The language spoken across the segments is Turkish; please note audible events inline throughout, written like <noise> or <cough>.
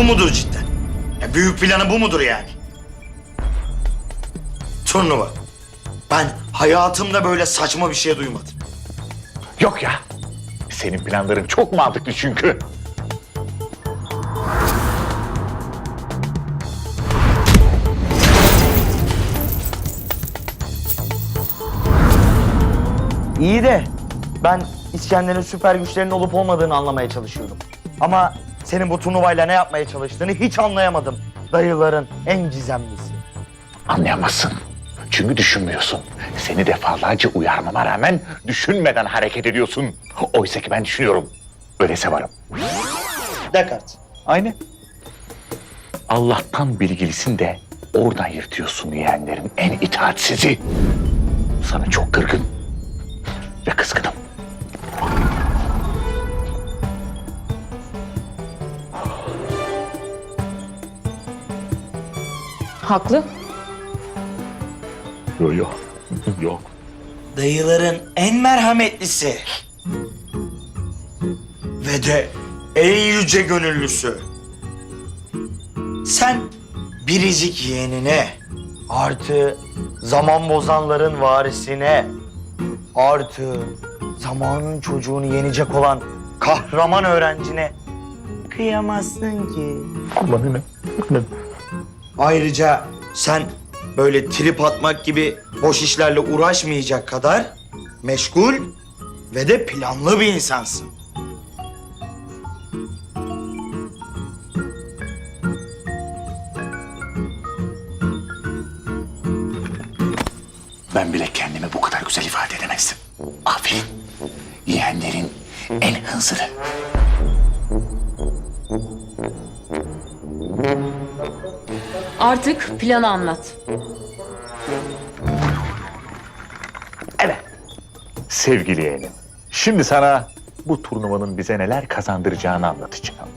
Bu mudur cidden? Ya büyük planı bu mudur yani? Turnuva. Ben hayatımda böyle saçma bir şey duymadım. Yok ya. Senin planların çok mantıklı çünkü. İyi de ben İskender'in süper güçlerinin olup olmadığını anlamaya çalışıyorum. Ama senin bu turnuvayla ne yapmaya çalıştığını hiç anlayamadım. Dayıların en gizemlisi. Anlayamazsın. Çünkü düşünmüyorsun. Seni defalarca uyarmama rağmen düşünmeden hareket ediyorsun. Oysa ki ben düşünüyorum. Öyleyse varım. Descartes. Aynı. Allah'tan bilgilisin de oradan yırtıyorsun yeğenlerin en itaatsizi. Sana çok kırgın ve kızgınım. Haklı. Yok yok. <laughs> Yok. Dayıların en merhametlisi. Ve de en yüce gönüllüsü. Sen biricik yeğenine, artı zaman bozanların varisine, artı zamanın çocuğunu yenecek olan kahraman öğrencine kıyamazsın ki. Bana ne? Ayrıca sen böyle trip atmak gibi boş işlerle uğraşmayacak kadar meşgul ve de planlı bir insansın. Ben bile kendimi bu kadar güzel ifade edemezdim. Aferin. Yeğenlerin en hınzırı. Artık planı anlat. Evet. Sevgili yeğenim, şimdi sana bu turnuvanın bize neler kazandıracağını anlatacağım.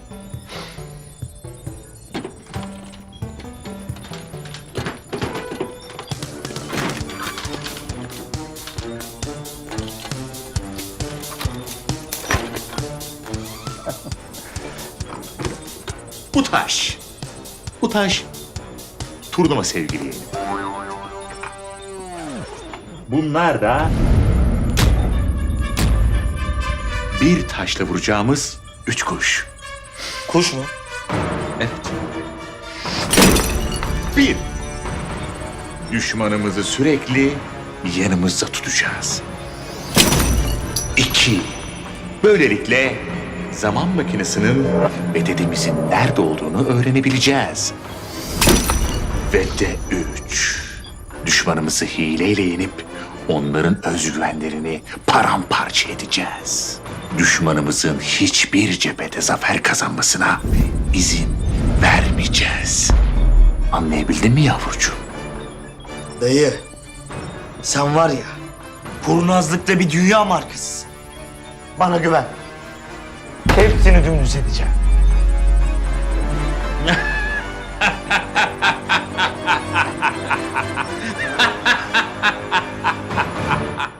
Bu taş. Bu taş turnuva sevgili yeğenim. Bunlar da bir taşla vuracağımız üç kuş. Kuş mu? Evet. Bir, düşmanımızı sürekli yanımızda tutacağız. İki, böylelikle zaman makinesinin ve dedemizin nerede olduğunu öğrenebileceğiz. Ve de üç, düşmanımızı hileyle yenip onların özgüvenlerini paramparça edeceğiz. Düşmanımızın hiçbir cephede zafer kazanmasına izin vermeyeceğiz. Anlayabildin mi yavrucuğum? Dayı, sen var ya kurnazlıkta bir dünya markasısın. Bana güven. Hepsini dümdüz edeceğim. <laughs> ハハハハハ